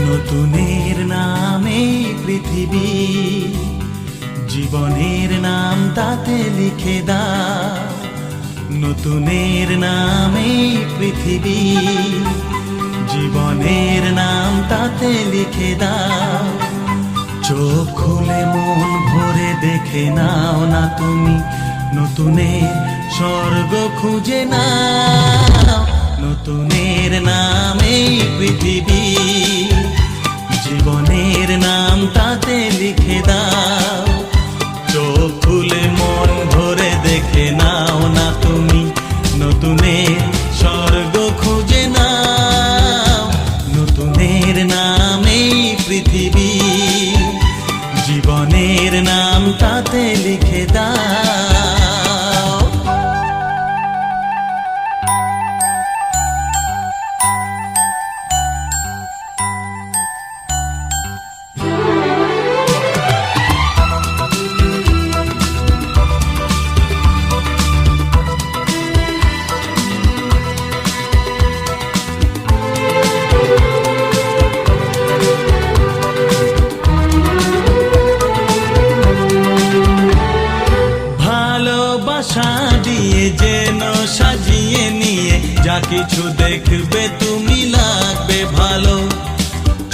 নতুনের নামে পৃথিবী জীবনের নাম তাতে লিখে দাও। নতুনের নামে পৃথিবী। জীবনের নাম তাতে লিখে দাও। চোখ খুলে মন ভরে দেখে নাও না তুমি নতুনের স্বর্গ খুঁজে নাও। নতুনের নামে পৃথিবী। জীবনের নাম তাতে লিখে দাও। যেন সাজিয়ে নিয়ে, যা কিছু দেখবে তুমি লাগবে ভালো।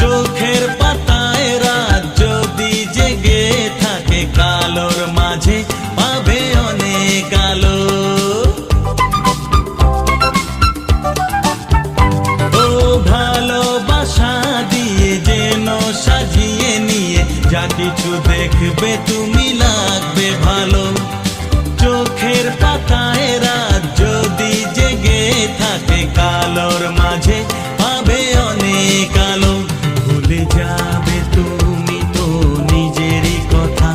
চোখের পাতায় রাত যদি জেগে থাকে, কালোর মাঝে পাবে অনেক আলো। ও ভালোবাসা দিয়ে যেন সাজিয়ে নিয়ে, যা কিছু দেখবে তুমি লাগবে ভালো। চোখের পাতায় রাত থাকে কালোর মাঝে, পাবে অনেক আলো। ভুলে যাবে তুমি তো নিজেরই কথা।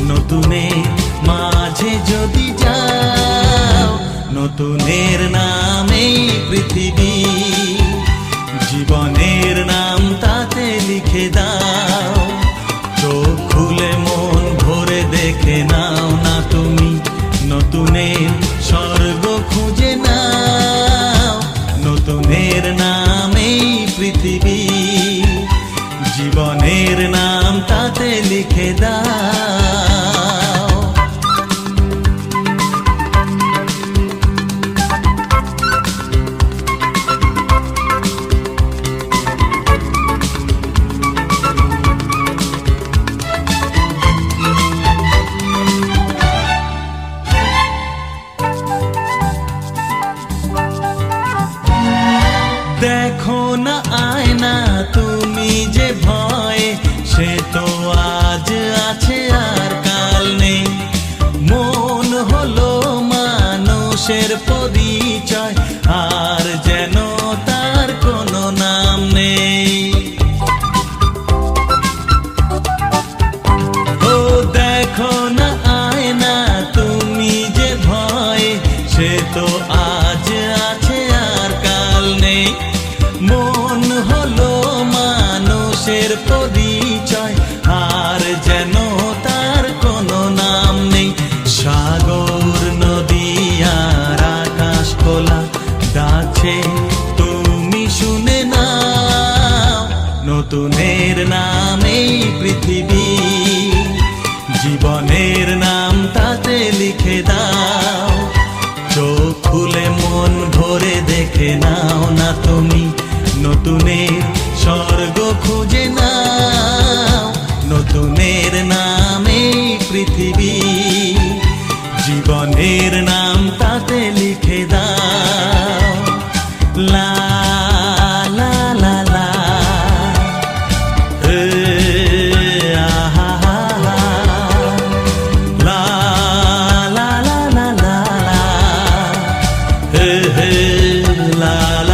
নতুনের মাঝে যদি যাও, নতুনের নামেই পৃথিবী। জীবনের নাম তাতে লিখে দাও। চোখ খুলে মন ভরে দেখে নাও না তুমি নতুনের লিখে দাও মানুষের পরিচয় আর যেন তার কোনো নাম নেই। নাম এই পৃথিবী। জীবনের নাম তাতে লিখে দাও। চোখ খুলে মন ভরে দেখে নাও না তুমি। নতুনের স্বর্গ খুঁজে নাও। নতুনের নাম পৃথিবী। la la